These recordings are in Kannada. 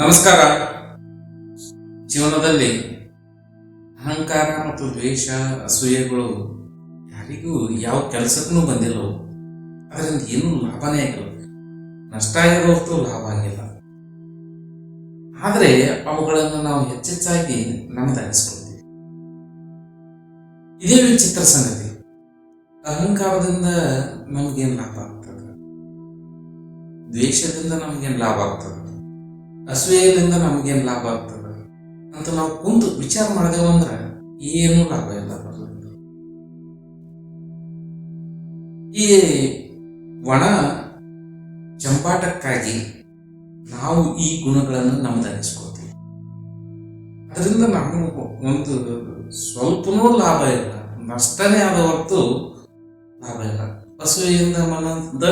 ನಮಸ್ಕಾರ. ಜೀವನದಲ್ಲಿ ಅಹಂಕಾರ ಮತ್ತು ದ್ವೇಷ, ಅಸೂಯೆಗಳು ಯಾರಿಗೂ ಯಾವ ಕೆಲಸಕ್ಕೂ ಬಂದಿಲ್ಲವು. ಅದರಿಂದ ಏನೂ ಲಾಭನೇ ಆಗಿಲ್ಲ. ನಷ್ಟ ಆಗಿರೋ ಹೊರತು ಲಾಭ ಆಗಿಲ್ಲ. ಆದರೆ ಅವುಗಳನ್ನು ನಾವು ಹೆಚ್ಚೆಚ್ಚಾಗಿ ನಮ್ಮದಾಗಿಸ್ಕೊಳ್ತೀವಿ ಇದೇ ವಿಚಿತ್ರ ಸಂಗತಿ. ಅಹಂಕಾರದಿಂದ ನಮಗೇನು ಲಾಭ ಆಗ್ತದೆ? ದ್ವೇಷದಿಂದ ನಮಗೇನು ಲಾಭ ಆಗ್ತದೆ? ಅಸೂಯೆಯಿಂದ ನಮಗೇನು ಲಾಭ ಆಗ್ತದೆ? ಅಂತ ನಾವು ಕುಂತು ವಿಚಾರ ಮಾಡಿದೆವು ಅಂದ್ರೆ ಏನೂ ಲಾಭ ಇಲ್ಲ. ಈ ಒಣ ಚಂಪಾಟಕ್ಕಾಗಿ ನಾವು ಈ ಗುಣಗಳನ್ನು ನಮ್ದನಿಸ್ಕೋತೀವಿ ಅದರಿಂದ ನಮಗೆ ಒಂದು ಸ್ವಲ್ಪನೂ ಲಾಭ ಇಲ್ಲ. ನಷ್ಟನೇ ಆದ ಹೊರತು ಲಾಭ ಇಲ್ಲ. ಅಸೂಯೆಯಿಂದ ಮನದ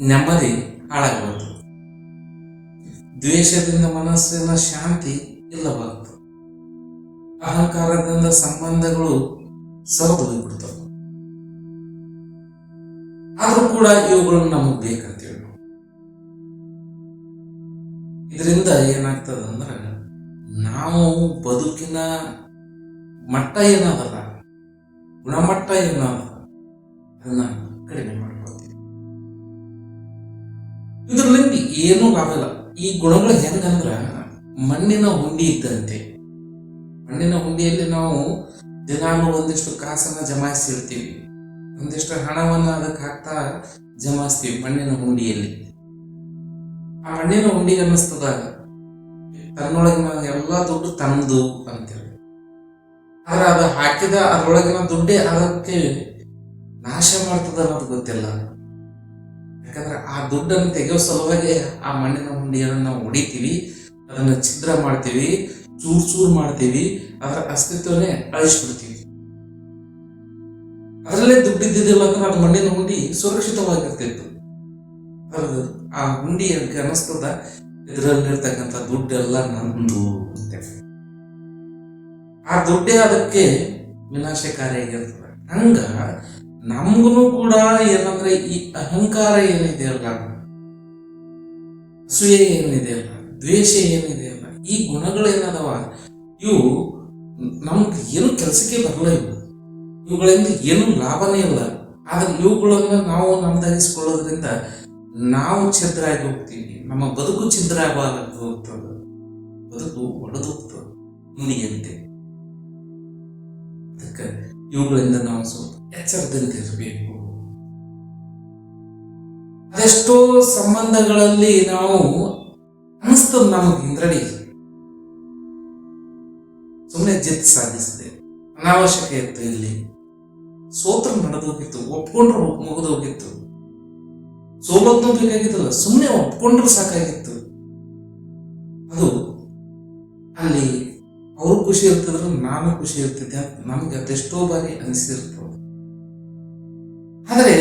ನೆಮ್ಮದಿ ಹಾಳಾಗಬಾರ್ದು ದ್ವೇಷದಿಂದ ಮನಸ್ಸಿನ ಶಾಂತಿ ಇಲ್ಲವಾಗುತ್ತದೆ. ಅಹಂಕಾರದಿಂದ ಸಂಬಂಧಗಳು ಸರಿದು ಆದರೂ ಕೂಡ ಇವುಗಳು ನಮಗೆ ಬೇಕಂತ ಹೇಳಿ ಇದರಿಂದ ಏನಾಗ್ತದ ಅಂದ್ರೆ, ನಾವು ಬದುಕಿನ ಮಟ್ಟ ಏನದಲ್ಲ, ಗುಣಮಟ್ಟ ಏನದ ಅದನ್ನ ಕಡಿಮೆ ಮಾಡ್ಕೊಳ್ತೀವಿ. ಇದರಲ್ಲಿ ಏನೂ ಲಾಭ ಈ ಗುಣಗಳು ಹೆಂಗಂದ್ರ ಮಣ್ಣಿನ ಹುಂಡಿ ಇದ್ದಂತೆ. ಮಣ್ಣಿನ ಹುಂಡಿಯಲ್ಲಿ ನಾವು ದಿನಾಲು ಒಂದಿಷ್ಟು ಕಾಸನ್ನ ಜಮಾಯಿಸಿರ್ತೀವಿ. ಒಂದಿಷ್ಟು ಹಣವನ್ನ ಅದಕ್ಕೆ ಹಾಕ್ತಾ ಜಮಾಯಿಸ್ತೀವಿ ಮಣ್ಣಿನ ಹುಂಡಿಯಲ್ಲಿ. ಆ ಮಣ್ಣಿನ ಹುಂಡಿ ಅನ್ನಿಸ್ತದ, ತನ್ನೊಳಗಿನ ಎಲ್ಲಾ ದುಡ್ಡು ತನ್ನದು ಅಂತೇಳಿ ಆದ್ರೆ ಅದು ಹಾಕಿದ ಅದ್ರೊಳಗಿನ ದುಡ್ಡೇ ಅದಕ್ಕೆ ನಾಶ ಮಾಡ್ತದ ಅನ್ನೋದು ಗೊತ್ತಿಲ್ಲ. ಯಾಕಂದ್ರೆ ಆ ದುಡ್ಡನ್ನು ತೆಗೆಯೋ ಸಲುವಾಗಿ ಆ ಮಣ್ಣಿನ ಹುಂಡಿಯನ್ನು ನಾವು ಹೊಡಿತೀವಿ, ಅದನ್ನ ಛಿದ್ರ ಮಾಡ್ತೀವಿ, ಚೂರ್ ಚೂರ್ ಮಾಡ್ತೀವಿ, ಅದರ ಅಸ್ತಿತ್ವನೇ ಅಳಿಸ್ಬಿಡ್ತೀವಿ. ಅದರಲ್ಲೇ ದುಡ್ಡು ಇದ್ದಿದ್ದಿಲ್ಲ ಅಂದ್ರೆ ಅದು ಮಣ್ಣಿನ ಹುಂಡಿ ಸುರಕ್ಷಿತವಾಗಿರ್ತಿತ್ತು. ಆ ಹುಂಡಿ ಅದಕ್ಕೆ ಅನಿಸ್ತದ, ಇದರಲ್ಲಿರ್ತಕ್ಕಂಥ ದುಡ್ಡೆಲ್ಲ ನಂದು ಅಂತೇಳಿ ಆ ದುಡ್ಡೇ ಅದಕ್ಕೆ ವಿನಾಶಕಾರಿಯಾಗಿರ್ತದೆ. ಹಂಗ ನಮಗೂ ಕೂಡ ಏನಂದ್ರೆ ಈ ಅಹಂಕಾರ ಏನಿದೆ ಏನಿದೆಯಲ್ಲ ಏನಿದೆ ಅಲ್ಲ ದ್ವೇಷ ಏನಿದೆ ಅಲ್ಲ ಈ ಗುಣಗಳು ಏನದವ? ಇವು ನಮ್ಗೆ ಏನು ಕೆಲಸಕ್ಕೆ ಬರಲ್ಲ ಇವು. ಇವುಗಳಿಂದ ಏನು ಲಾಭನೇ ಇಲ್ಲ. ಆದ್ರೆ ಇವುಗಳನ್ನ ನಾವು ನಮ್ದಾಗಿಸ್ಕೊಳ್ಳೋದ್ರಿಂದ ನಾವು ಛಿದ್ರ ಆಗಿ ಹೋಗ್ತೀವಿ. ನಮ್ಮ ಬದುಕು ಛಿದ್ರ ಆಗಬಾರದು ಹೋಗ್ತದೆ ಬದುಕು ಒಡೆದು ಹೋಗ್ತದೆ. ಮುನಿಯಂತೆ. ಅದಕ್ಕೆ ಇವುಗಳಿಂದ ನಾವು ಸ್ವಲ್ಪ ಎಚ್ಚರದಲ್ಲಿರಬೇಕು ಅದೆಷ್ಟೋ ಸಂಬಂಧಗಳಲ್ಲಿ ನಾವು ಅನಿಸ್ತದ ನಮಗೆ ಹಿಂದ್ರಡಿ. ಸುಮ್ಮನೆ ಜಿತ್ ಸಾಧಿಸಿದೆ ಅನಾವಶ್ಯಕ ಇತ್ತು ಇಲ್ಲಿ. ಸೋತ್ರ ನಡೆದೋಗಿತ್ತು, ಒಪ್ಕೊಂಡ್ರೆ ಮುಗಿದೋಗಿತ್ತು. ಸೋಲೋದ್ನೂ ಬೇಕಾಗಿತ್ತಲ್ಲ ಸುಮ್ಮನೆ ಒಪ್ಕೊಂಡ್ರೆ ಸಾಕಾಗಿತ್ತು. ಅದು ಅಲ್ಲಿ ಅವ್ರು ಖುಷಿ ಇರ್ತಿದ್ರು, ನಾನು ಖುಷಿ ಇರ್ತಿದ್ದೆ ಅಂತ ನಮ್ಗೆ ಅದೆಷ್ಟೋ ಬಾರಿ ಅನಿಸಿರ್ತದೆ ಆದರೆ,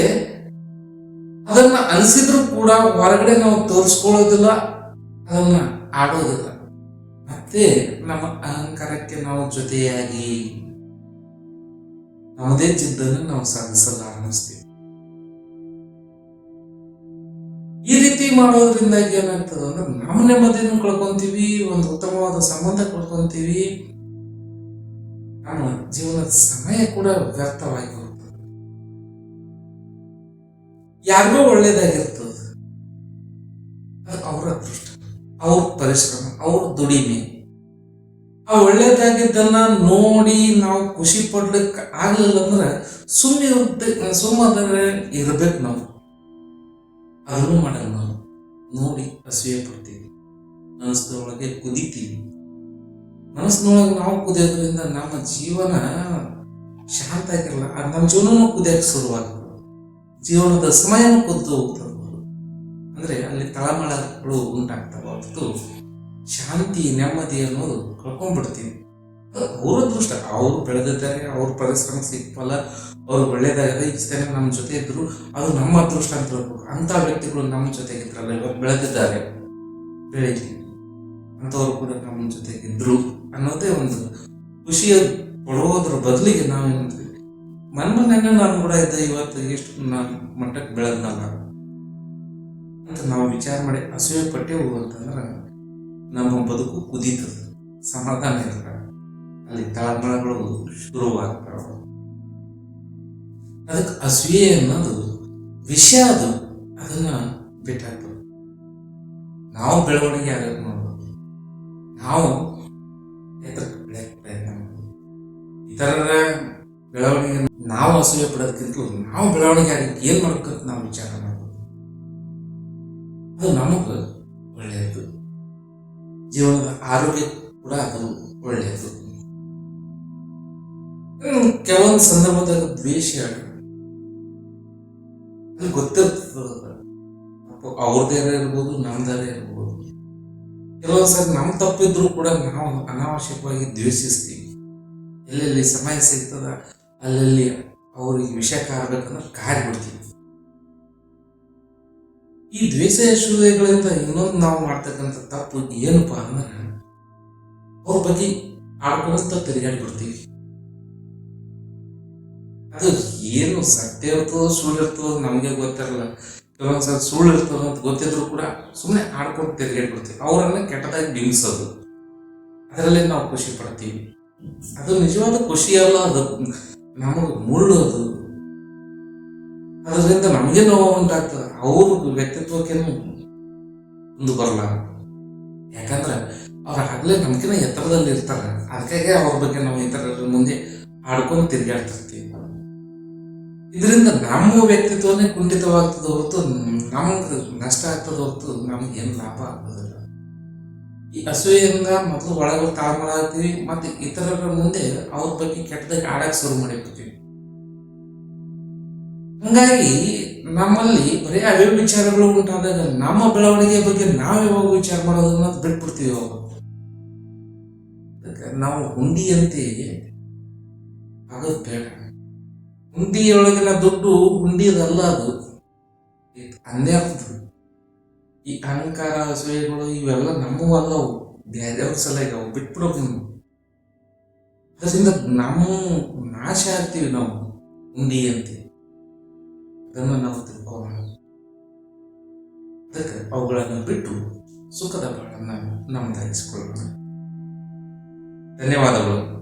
ಅದನ್ನ ಅನಿಸಿದ್ರು ಕೂಡ ಹೊರಗಡೆ ನಾವು ತೋರಿಸ್ಕೊಳ್ಳೋದಿಲ್ಲ, ಅದನ್ನ ಆಡೋದಿಲ್ಲ. ಮತ್ತೆ ನಮ್ಮ ಅಹಂಕಾರಕ್ಕೆ ನಾವು ಜೊತೆಯಾಗಿ ನಮ್ಮದೇ ಜಿದ್ದನ್ನು ನಾವು ಸಾಧಿಸಲ್ಲ ಅನ್ನಿಸ್ತೀವಿ. ಮಾಡೋದ್ರಿಂದಾಗಿ ಏನಾಗ್ತದೆ ಅಂದ್ರೆ ನಾವು ನೆಮ್ಮದಿಯನ್ನು ಕಳ್ಕೊಂತೀವಿ, ಒಂದು ಉತ್ತಮವಾದ ಸಂಬಂಧ ಕಳ್ಕೊಂತೀವಿ. ನಮ್ಮ ಜೀವನದ ಸಮಯ ಕೂಡ ವ್ಯರ್ಥವಾಗಿ ಹೋಗ್ತದೆ. ಯಾರಿಗೋ ಒಳ್ಳೇದಾಗಿರ್ತದೆ. ಅವರ ಅದೃಷ್ಟ, ಅವ್ರ ಪರಿಶ್ರಮ, ಅವ್ರ ದುಡಿಮೆ. ಆ ಒಳ್ಳೇದಾಗಿದ್ದನ್ನ ನೋಡಿ ನಾವು ಖುಷಿ ಪಡ್ಲಿಕ್ಕೆ ಆಗಲಿಲ್ಲ ಅಂದ್ರೆ ಸುಮ್ಮನೆ ಸುಮ್ಮನೆ ಇರ್ಬೇಕು ನಾವು. ಅದನ್ನು ಮಾಡಲ್ಲ. ನೋಡಿ ಅಸೂಯೆ ಪಡ್ತೀವಿ ಮನಸ್ಸಿನೊಳಗೆ ಕುದಿತೀವಿ ಮನಸ್ಸಿನೊಳಗೆ ನಾವು ಕುದಿಯೋದ್ರಿಂದ ನಮ್ಮ ಜೀವನ ಶಾಂತ ಆಗಿರಲ್ಲ ನಮ್ಮ ಜೀವನನೂ ಕುದಿಯಕ್ಕೆ ಶುರುವಾಗ್ತದೆ. ಜೀವನದ ಸಮಯನೂ ಕುದ್ದು ಹೋಗ್ತದೆ. ಅಂದ್ರೆ ಅಲ್ಲಿ ತಳಮಳಗಳು ಉಂಟಾಗ್ತವೆ. ಹೊರತು ಶಾಂತಿ, ನೆಮ್ಮದಿ ಅನ್ನೋದು ಕಳ್ಕೊಂಡ್ಬಿಡ್ತೀವಿ ಅದು ಅವ್ರ ಅದೃಷ್ಟ ಅವ್ರು ಬೆಳೆದಿದ್ದಾರೆ, ಅವ್ರ ಪರಿಶ್ರಮ ಸಿಕ್ಕಲ್ಲ ಅವ್ರು ಒಳ್ಳೇದಾಗಿದೆ ಇಷ್ಟೇ ನಮ್ಮ ಜೊತೆ ಇದ್ರು, ಅದು ನಮ್ಮ ಅದೃಷ್ಟ ಅಂತ ಹೇಳ್ಬೇಕು ಅಂತ ವ್ಯಕ್ತಿಗಳು ನಮ್ಮ ಜೊತೆಗಿದ್ರಲ್ಲ ಇವಾಗ ಬೆಳೆದಿದ್ದಾರೆ. ಬೆಳೀಲಿ ಅಂಥವ್ರು ಕೂಡ ನಮ್ಮ ಜೊತೆಗಿದ್ರು ಅನ್ನೋದೇ ಒಂದು ಖುಷಿಯ ಕೊಡೋದ್ರ ಬದಲಿಗೆ ನಾವೇನಂತೀವಿ ಮನ್ಮನೆಲ್ಲ ನಾನು ಕೂಡ ಇದ್ದೆ ಇವತ್ತು, ಎಷ್ಟು ನಾನು ಮಟ್ಟಕ್ಕೆ ಬೆಳೆದ್ನಲ್ಲ. ಅಂತ ನಾವು ವಿಚಾರ ಮಾಡಿ ಅಸೂಯೆ ಪಟ್ಟೆ ಅಂತಂದ್ರೆ ನಮ್ಮ ಬದುಕು ಕುದೀತದೆ. ಸಮಾಧಾನ ಇರಲ್ಲ. ಅಲ್ಲಿ ತಳಮಳಗಳು ಶುರುವಾಗ್ತಾವ. ಅದಕ್ಕೆ ಅಸೂಯೆ ಅನ್ನೋದು ವಿಷಯ ಅದು. ಅದನ್ನ ಬಿಟ್ಟಾಕ್ಬೇಕು ನಾವು ಬೆಳವಣಿಗೆ ಆಗಕ್ಕೆ ನೋಡ್ಬೋದು ನಾವು ಪ್ರಯತ್ನ ಇತರರ ಬೆಳವಣಿಗೆ ನಾವು ಅಸೂಯೆ ಪಡೋದಕ್ಕಿಂತಲೂ ನಾವು ಬೆಳವಣಿಗೆ ಆಗಕ್ಕೆ ಏನು ಮಾಡ್ಬೇಕಂತ ನಾವು ವಿಚಾರ ಮಾಡ್ಬೋದು ಅದು ನಮಗೆ ಒಳ್ಳೆಯದು. ಜೀವನದ ಆರೋಗ್ಯ ಕೂಡ ಅದು ಒಳ್ಳೆಯದು. ಕೆಲವೊಂದು ಸಂದರ್ಭದಾಗ ದ್ವೇಷ ಗೊತ್ತಿರ್ತದೆ ಗೊತ್ತಿರ್ತದ ಇರ್ಬೋದು ನಮ್ದಾರೇ ಇರ್ಬೋದು. ಕೆಲವೊಂದು ಸಲ ನಮ್ಮ ತಪ್ಪಿದ್ರು ಕೂಡ ನಾವು ಅನಾವಶ್ಯಕವಾಗಿ ದ್ವೇಷಿಸ್ತೀವಿ. ಎಲ್ಲೆಲ್ಲಿ ಸಮಯ ಸಿಗ್ತದ ಅಲ್ಲಲ್ಲಿ ಅವ್ರಿಗೆ ವಿಷಯ ಕಾರ್ಬೇಕಂದ್ರೆ ಕಾರಿ ಬಿಡ್ತೀವಿ. ಈ ದ್ವೇಷ ಶೂದಯಗಳಿಂದ ಇನ್ನೊಂದು ನಾವು ಮಾಡ್ತಕ್ಕಂಥ ತಪ್ಪು ಏನಪ್ಪ ಅಂದ್ರೆ, ಅವ್ರ ಬಗ್ಗೆ ಆಡ್ಕೊಳ್ತಾ ತಿರುಗಾಡಿ ಬಿಡ್ತೀವಿ. ಅದು ಏನು ಸತ್ಯ ಇರ್ತದೋ ಸುಳ್ಳು ಇರ್ತದೋ ನಮಗೆ ಗೊತ್ತಿರಲ್ಲ. ಕೆಲವೊಂದ್ಸಲ ಸುಳ್ಳು ಇರ್ತದ ಅಂತ ಗೊತ್ತಿದ್ರು ಕೂಡ ಸುಮ್ಮನೆ ಆಡ್ಕೊಂಡು ತಿರುಗಾಡಿ ಅವರನ್ನು ಕೆಟ್ಟದಾಗಿ ಬಿಂಬಿಸೋದು. ಅದರಲ್ಲಿ ನಾವು ಖುಷಿ ಪಡ್ತೀವಿ. ಅದು ನಿಜವಾದ ಖುಷಿ ಅಲ್ಲ ಅದು. ನಮಗೆ ಮುಳ್ಳು ಅದು ಅದರಿಂದ ನಮಗೆ ನೋವು ಉಂಟಾಗ್ತದೆ. ಅವ್ರ ವ್ಯಕ್ತಿತ್ವಕ್ಕೇನು ಮುಂದೆ ಬರಲ್ಲ. ಯಾಕಂದ್ರೆ ಅವ್ರ ಆಗಲೇ ನಮ್ಕಿನ ಎತ್ತರದಲ್ಲಿ ಇರ್ತಾರೆ ಅದಕ್ಕಾಗಿ ಅವ್ರ ಬಗ್ಗೆ ನಾವು ಇತರರ ಮುಂದೆ ಆಡ್ಕೊಂಡು ತಿರುಗಾಡ್ತಿರ್ತೀವಿ ಇದರಿಂದ ನಮ್ಮ ವ್ಯಕ್ತಿತ್ವನೇ ಕುಂಠಿತವಾಗ್ತದೆ ಹೊರತು ನಮಗೆ ನಷ್ಟ ಆಗ್ತದ ಹೊರತು ಏನು ಲಾಭ ಆಗೋದಿಲ್ಲ. ಈ ಅಸೂಯೆಯಿಂದ ಮೊದಲು ಒಳಗೆ ತಾಳ್ಮಳ ಆಗ್ತೀವಿ ಮತ್ತೆ ಇತರರ ಮುಂದೆ ಅವ್ರ ಬಗ್ಗೆ ಕೆಟ್ಟದಾಗಿ ಆಡಕ್ಕೆ ಶುರು ಮಾಡಿಬಿಡ್ತೀವಿ. ಹಂಗಾಗಿ ನಮ್ಮಲ್ಲಿ ಬರೀ ಅವೇ ವಿಚಾರಗಳು ಉಂಟಾದಾಗ ನಮ್ಮ ಬೆಳವಣಿಗೆ ಬಗ್ಗೆ ನಾವು ಯಾವಾಗ ವಿಚಾರ ಮಾಡೋದು ಅನ್ನೋದು ಬಿಟ್ಬಿಡ್ತೀವಿ ಅವಾಗ ನಾವು ಹುಂಡಿಯಂತೆ ಆಗೋದು ಬೇಡ. ಹುಂಡಿಯೊಳಗಿನ ದುಡ್ಡು ಹುಂಡಿಯದಲ್ಲ ಅದು. ಅಂದೇ ಆಗ್ತದೆ. ಈ ಅಹಂಕಾರ, ಅಸೂಯೆಗಳು ಇವೆಲ್ಲ ನಮ್ಮವು ಅಲ್ಲವು. ಬೇರೆಯವ್ರ ಸಲಹೆ ಅವು ಬಿಟ್ಬಿಡೋದು ನಾವು ಅದರಿಂದ ನಮ್ಮ ನಾಶ ಆಗ್ತೀವಿ ನಾವು ಹುಂಡಿ ಅಂತ. ಅದನ್ನು ನಾವು ತಿಳ್ಕೊಳ್ಳೋಣ ಅದಕ್ಕೆ ಅವುಗಳನ್ನು ಬಿಟ್ಟು ಸುಖದ ಬಾಳನ್ನು ನಮ್ಮದಾಗಿಸಿಕೊಳ್ಳೋಣ ಧನ್ಯವಾದಗಳು.